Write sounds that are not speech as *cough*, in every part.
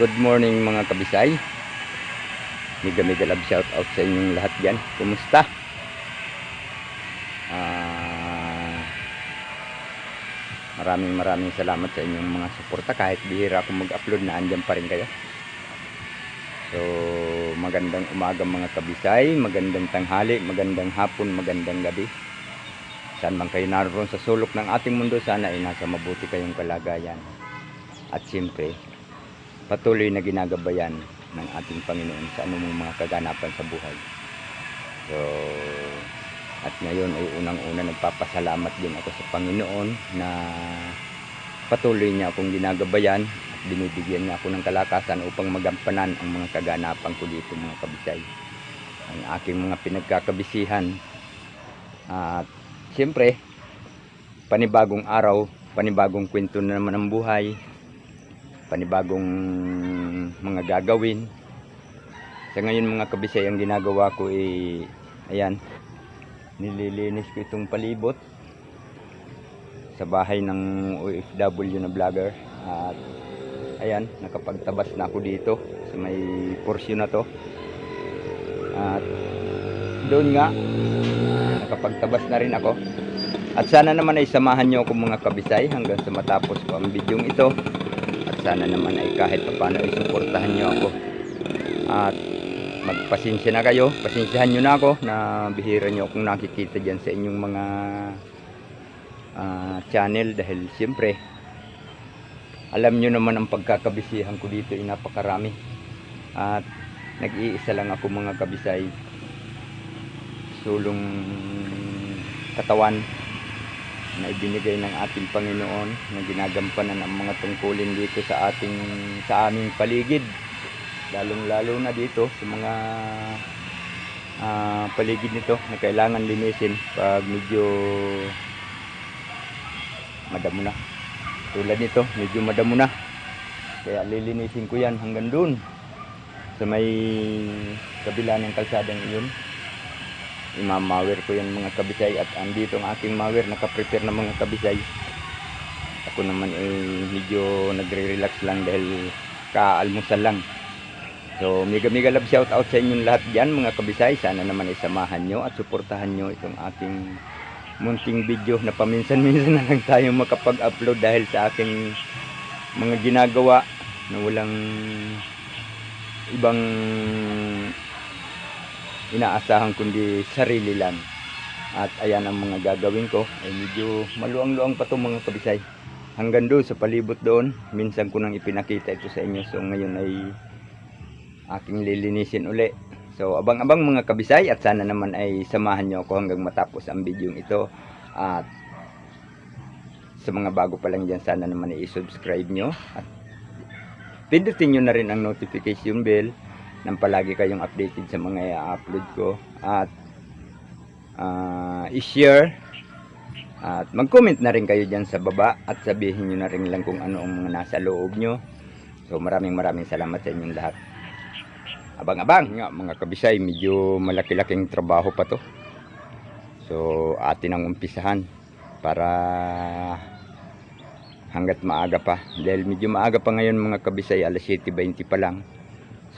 Good morning mga kabisay. Mega mega love shout out sa inyong lahat dyan. Kumusta? Ah, maraming maraming salamat sa inyong mga suporta. Kahit bihira ako mag-upload na andyan pa rin kayo. So, magandang umaga mga kabisay, magandang tanghali, magandang hapon, magandang gabi. Saan man kayo naroon sa sulok ng ating mundo, sana ay nasa mabuti kayong kalagayan. At siyempre, patuloy na ginagabayan ng ating Panginoon sa anumang mga kaganapan sa buhay. So, at ngayon ay unang-una nagpapasalamat din ako sa Panginoon na patuloy niya akong ginagabayan at binibigyan niya ako ng kalakasan upang magampanan ang mga kaganapan ko dito mga kabisay. Ang aking mga pinagkakabisihan. At siyempre, panibagong araw, panibagong kwento na naman ang buhay, panibagong mga gagawin. Sa ngayon mga kabisay, ang ginagawa ko ay, ayan, nililinis ko itong palibot sa bahay ng OFW na vlogger. At ayan, nakapagtabas na ako dito sa may porsyon na to. At doon nga, nakapagtabas na rin ako. At sana naman ay samahan nyo ako mga kabisay hanggang sa matapos ko ang bidyong ito. Sana naman ay kahit paano ay suportahan nyo ako. At magpasensya na kayo, pasensyahan nyo na ako na bihira nyo akong nakikita dyan sa inyong mga ah, channel dahil siyempre alam nyo naman ang pagkakabisihan ko dito ay napakarami. At nag-iisa lang ako mga kabisay sulong katawan na ibinigay ng ating Panginoon na ginagampanan ang mga tungkulin dito sa ating sa aming paligid. Lalong lalo na dito sa mga ah, paligid nito na kailangan linisin pag medyo madamo na. Tulad nito medyo madamo na. Kaya lilinisin ko yan hanggang dun sa may kabila ng kalsadang iyon imamawer ko yan mga kabisay at andito ang aking mawer. Nakaprepare na mga kabisay. Ako naman eh medyo nagre-relax lang dahil kaalmusal lang. So mega mega love shout out sa inyong lahat dyan mga kabisay. Sana naman isamahan nyo at suportahan nyo itong aking munting video na paminsan-minsan *laughs* na lang tayo makapag-upload dahil sa aking mga ginagawa na walang ibang inaasahan kundi sarili lang. At ayan ang mga gagawin ko. Ay medyo maluang-luang pa to mga kabisay. Hanggang doon sa palibot doon. Minsan ko nang ipinakita ito sa inyo. So ngayon ay aking lilinisin uli. So abang-abang mga kabisay at sana naman ay samahan nyo ako hanggang matapos ang video ito. At sa mga bago pa lang dyan sana naman i-subscribe nyo. At pindutin nyo na rin ang notification bell nang palagi kayong updated sa mga i-upload ko. At ah, i-share. At mag-comment na rin kayo dyan sa baba at sabihin nyo na rin lang kung ano ang mga nasa loob nyo. So maraming maraming salamat sa inyong lahat. Abang-abang nga mga kabisay medyo malaki-laking trabaho pa to. So atin ang umpisahan para hanggat maaga pa. Dahil medyo maaga pa ngayon mga kabisay alas 7.20 pa lang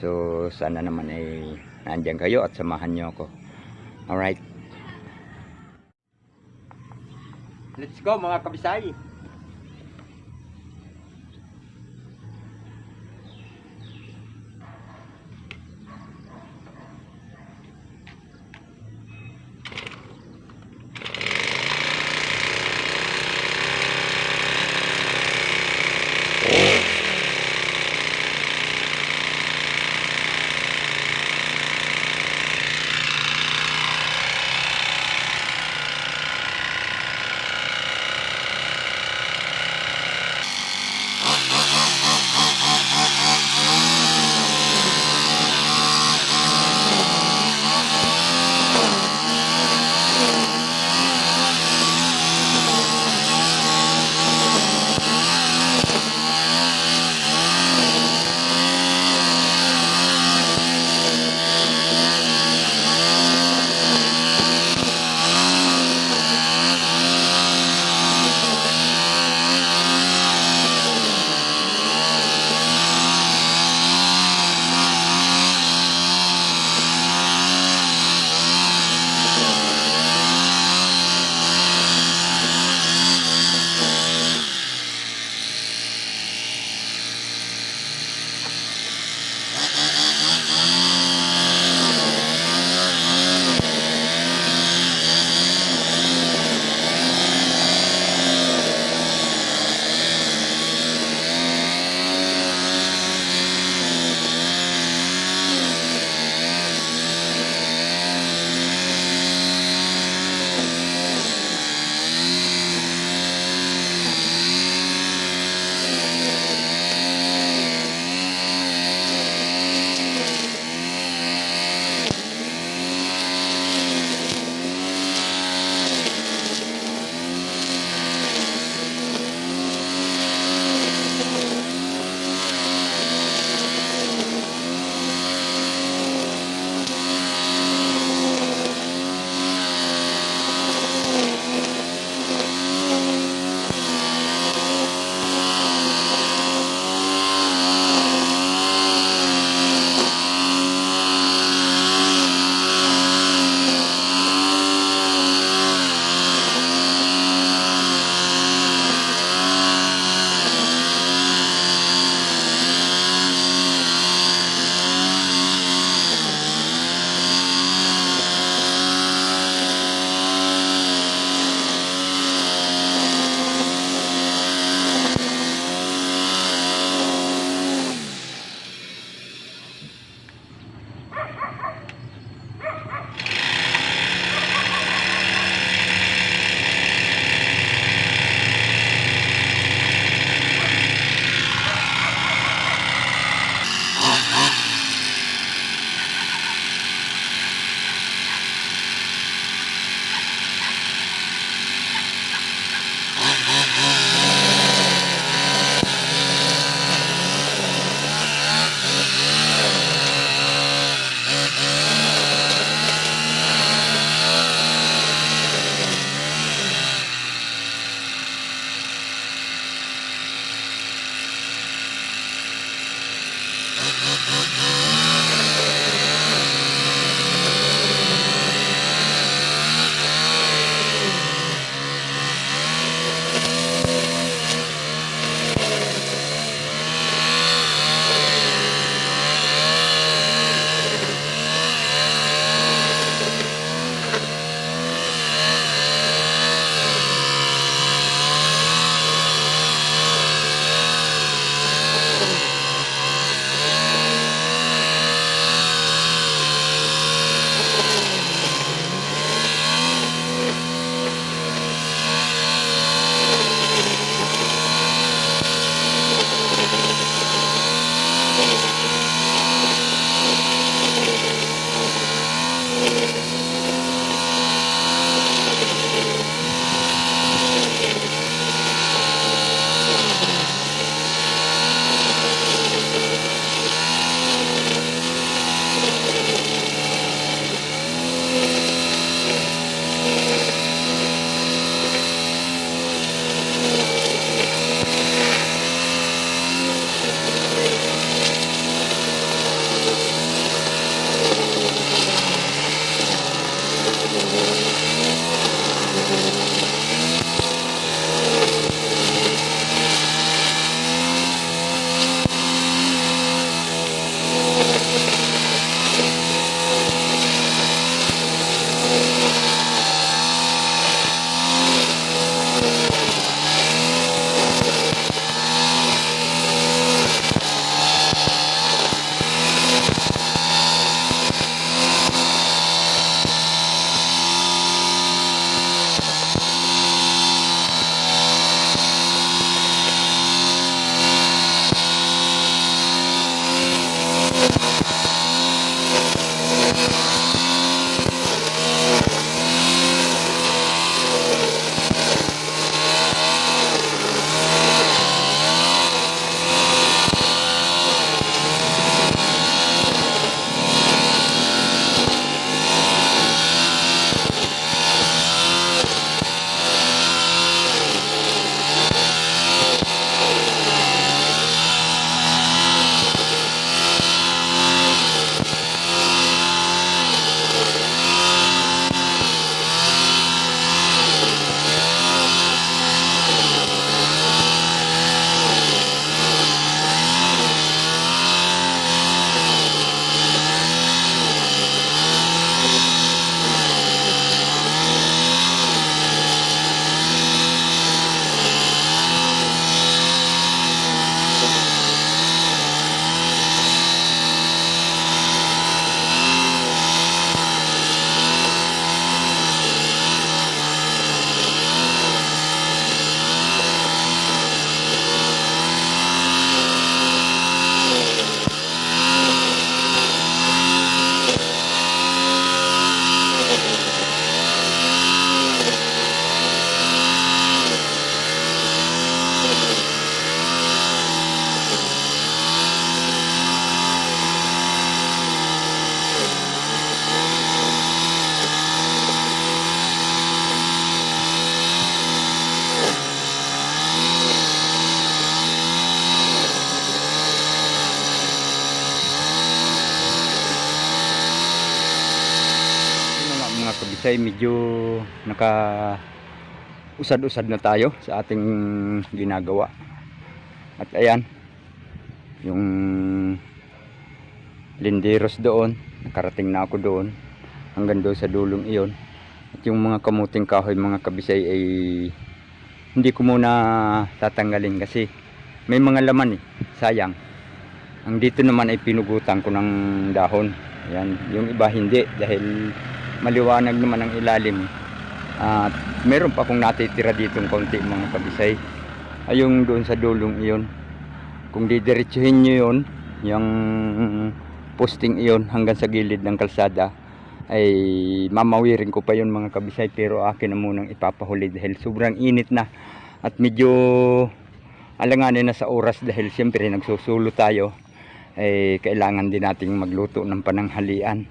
So, sana naman ay nandyan kayo at samahan nyo ako. Alright. Let's go mga kabisay. Kabisay medyo naka usad-usad na tayo sa ating ginagawa. At ayan, yung linderos doon, nakarating na ako doon hanggang doon sa dulong iyon. At yung mga kamuting kahoy, mga kabisay ay hindi ko muna tatanggalin kasi may mga laman eh, sayang. Ang dito naman ay pinugutan ko ng dahon. Ayan, yung iba hindi dahil maliwanag naman ang ilalim. At meron pa akong natitira ditong konti mga kabisay. Ayong doon sa dulong iyon. Kung didiretsuhin nyo yun, yung posting iyon hanggang sa gilid ng kalsada, ay mamawirin ko pa yun mga kabisay pero akin na munang ipapahuli dahil sobrang init na at medyo alanganin na sa oras dahil siyempre nagsusulo tayo ay kailangan din nating magluto ng pananghalian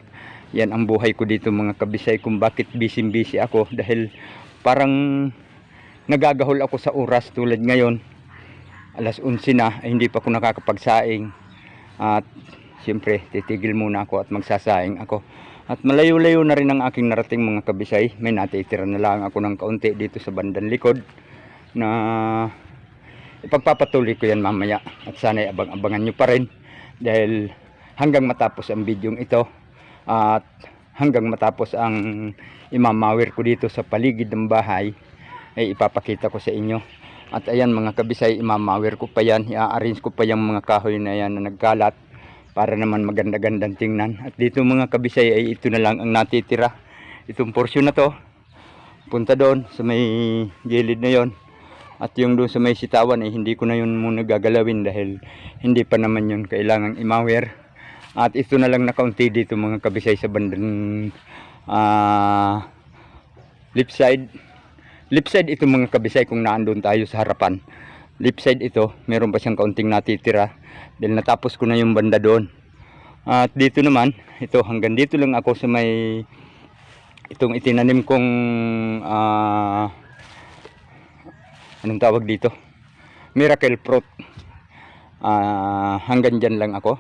yan ang buhay ko dito mga kabisay kung bakit busy busy ako. Dahil parang nagagahol ako sa oras tulad ngayon. Alas 11 na ay hindi pa ako nakakapagsaing. At siyempre titigil muna ako at magsasaing ako. At malayo-layo na rin ang aking narating mga kabisay. May natitira na lang ako ng kaunti dito sa bandang likod na ipagpapatuloy ko yan mamaya. At sana abang-abangan nyo pa rin. Dahil hanggang matapos ang bidyong ito at hanggang matapos ang imamawir ko dito sa paligid ng bahay ay ipapakita ko sa inyo. At ayan mga kabisay imamawir ko pa yan. I-arrange ko pa yung mga kahoy na yan na nagkalat para naman maganda-gandang tingnan. At dito mga kabisay ay ito na lang ang natitira. Itong porsyon na to punta doon sa may gilid na yon. At yung doon sa may sitawan ay hindi ko na yun muna gagalawin dahil hindi pa naman yun kailangang imawir. At ito na lang na kaunti dito mga kabisay sa bandang ah, left side. Left side ito mga kabisay kung naandun tayo sa harapan. Left side ito, meron pa siyang kaunting natitira dahil natapos ko na yung banda doon. At dito naman, ito hanggang dito lang ako sa may itong itinanim kong ah anong tawag dito miracle fruit Ah, hanggang dyan lang ako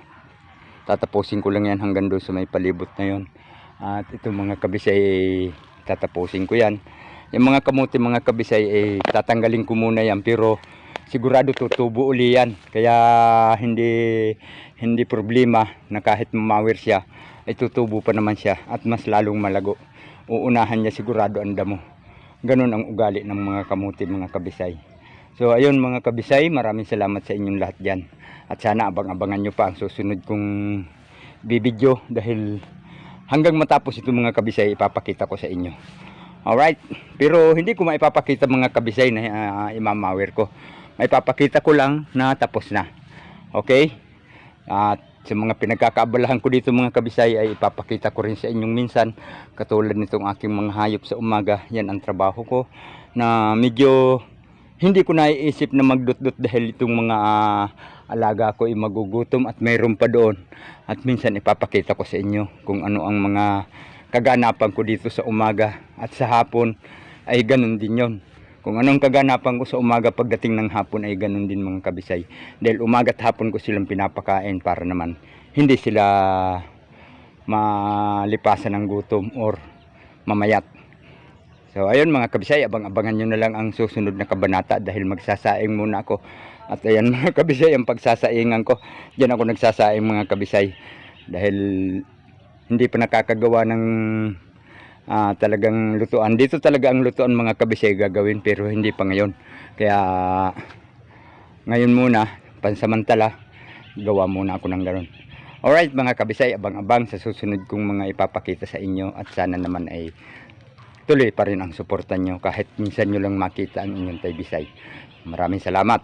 tatapusin ko lang yan hanggang doon sa may palibot na yon at itong mga kabisay eh, tatapusin ko yan. Yung mga kamuti mga kabisay eh, tatanggalin ko muna yan pero sigurado tutubo uli yan. Kaya hindi hindi problema na kahit mamawir siya ay tutubo pa naman siya at mas lalong malago. Uunahan niya sigurado ang damo. Ganun ang ugali ng mga kamuti mga kabisay so ayun mga kabisay maraming salamat sa inyong lahat dyan. At sana abang-abangan nyo pa ang susunod kong bibidyo dahil hanggang matapos ito mga kabisay ipapakita ko sa inyo. Alright pero hindi ko maipapakita mga kabisay na ah, imamawir ko. Maipapakita ko lang na tapos na. Okay? At sa mga pinagkakaabalahan ko dito mga kabisay ay ipapakita ko rin sa inyong minsan. Katulad nitong aking mga hayop sa umaga yan ang trabaho ko na medyo hindi ko naiisip na magdut-dut dahil itong mga ah, alaga ko ay magugutom at mayroon pa doon. At minsan ipapakita ko sa inyo kung ano ang mga kaganapan ko dito sa umaga at sa hapon ay ganun din yon kung anong kaganapan ko sa umaga pagdating ng hapon ay ganun din mga kabisay. Dahil umaga at hapon ko silang pinapakain para naman hindi sila malipasan ng gutom or mamayat So ayun mga kabisay, abang-abangan nyo na lang ang susunod na kabanata dahil magsasaing muna ako. At ayan *laughs* mga kabisay, ang pagsasaingan ko, diyan ako nagsasaing mga kabisay. Dahil hindi pa nakakagawa ng ah, talagang lutuan. Dito talaga ang lutuan mga kabisay gagawin pero hindi pa ngayon. Kaya ngayon muna, pansamantala, gawa muna ako ng gano'n. Alright mga kabisay, abang-abang sa susunod kong mga ipapakita sa inyo at sana naman ay tuloy pa rin ang suporta nyo kahit minsan nyo lang makita ang inyong taybisay. Maraming salamat.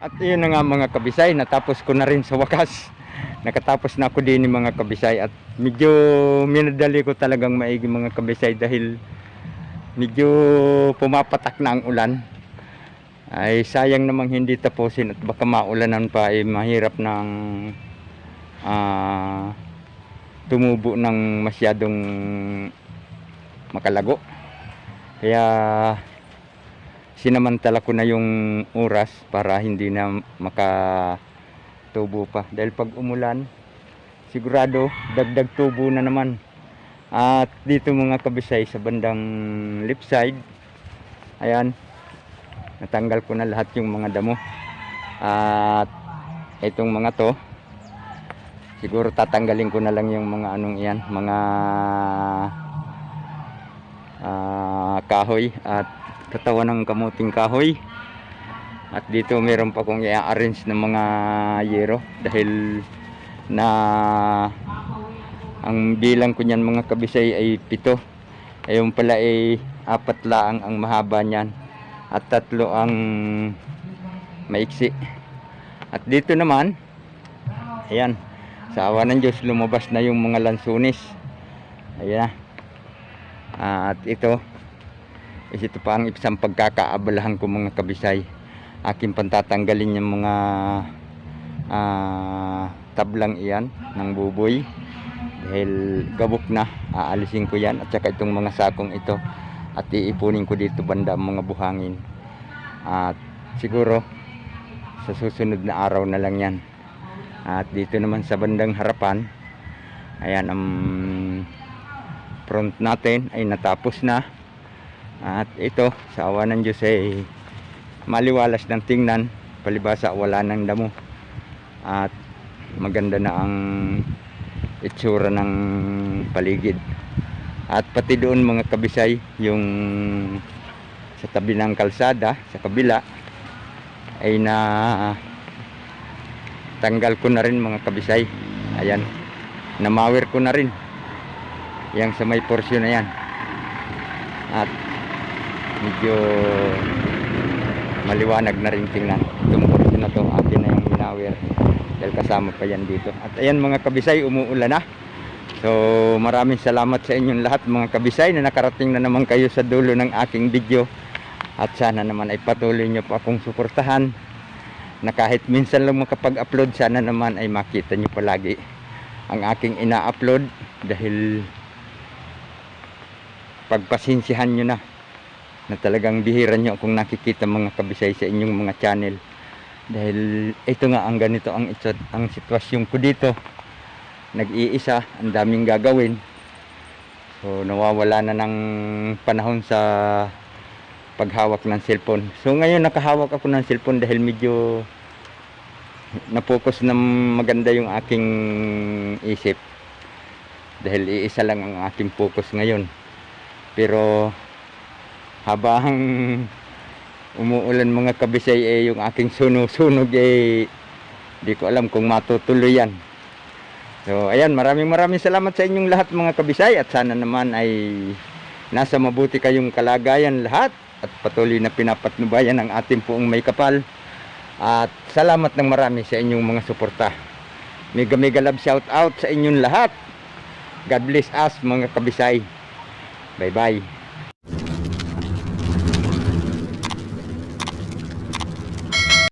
At yun na nga mga kabisay, natapos ko na rin sa wakas. *laughs* Nakatapos na ako din ng mga kabisay at medyo minadali ko talagang maigi mga kabisay dahil medyo pumapatak na ang ulan. Ay sayang namang hindi tapusin at baka maulanan pa ay mahirap ng ah, tumubo ng masyadong makalago. Kaya sinamantala ko na yung oras para hindi na makatubo pa. Dahil pag umulan, sigurado dagdag tubo na naman. At dito mga kabisay sa bandang left side, ayan, natanggal ko na lahat yung mga damo. At itong mga to, siguro tatanggalin ko na lang yung mga anong iyan, mga kahoy at katawan ng kamuting kahoy. At dito meron pa kong i-arrange ng mga yero dahil na ang bilang ko niyan mga kabisay ay pito. Ayun pala ay apat lang ang mahaba niyan at tatlo ang maiksi. At dito naman, ayan, sa awa ng Diyos lumabas na yung mga lansunis. Ayan. At ito, is ito pa ang isang pagkakaabalahan ko mga kabisay. Aking pantatanggalin yung mga ah, tablang iyan ng buboy. Dahil gabok na, aalisin ko yan. At saka itong mga sakong ito. At iipunin ko dito banda mga buhangin. At siguro, sa susunod na araw na lang yan. At dito naman sa bandang harapan, ayan ang front natin ay natapos na. At ito, sa awa ng Diyos ay maliwalas ng tingnan. Palibasa wala ng damo. At maganda na ang itsura ng paligid. At pati doon mga kabisay, yung sa tabi ng kalsada, sa kabila, ay na tanggal ko na rin mga kabisay. Ayan, namawir ko na rin. Yang sa may porsyon na yan. At medyo maliwanag na rin tingnan. Itong porsyon na to, akin na yung minawir. Dahil kasama pa yan dito. At ayan mga kabisay, umuulan na. So maraming salamat sa inyong lahat mga kabisay na nakarating na naman kayo sa dulo ng aking video. At sana naman ay patuloy nyo pa akong suportahan na kahit minsan lang makapag-upload sana naman ay makita nyo palagi ang aking ina-upload dahil pagpasinsihan nyo na na talagang bihira nyo akong nakikita mga kabisay sa inyong mga channel. Dahil ito nga ang ganito ang, ito, ang sitwasyon ko dito. Nag-iisa ang daming gagawin. So nawawala na ng panahon sa paghawak ng cellphone. So ngayon nakahawak ako ng cellphone dahil medyo napokus na maganda yung aking isip. Dahil iisa lang ang aking focus ngayon. Pero habang umuulan mga kabisay eh yung aking sunog-sunog eh di ko alam kung matutuloy yan so ayan maraming maraming salamat sa inyong lahat mga kabisay. At sana naman ay nasa mabuti kayong kalagayan lahat at patuloy na pinapatnubayan ang ating poong may kapal. At salamat ng marami sa inyong mga suporta. Mega mega love shout out sa inyong lahat. God bless us mga kabisay. Bye bye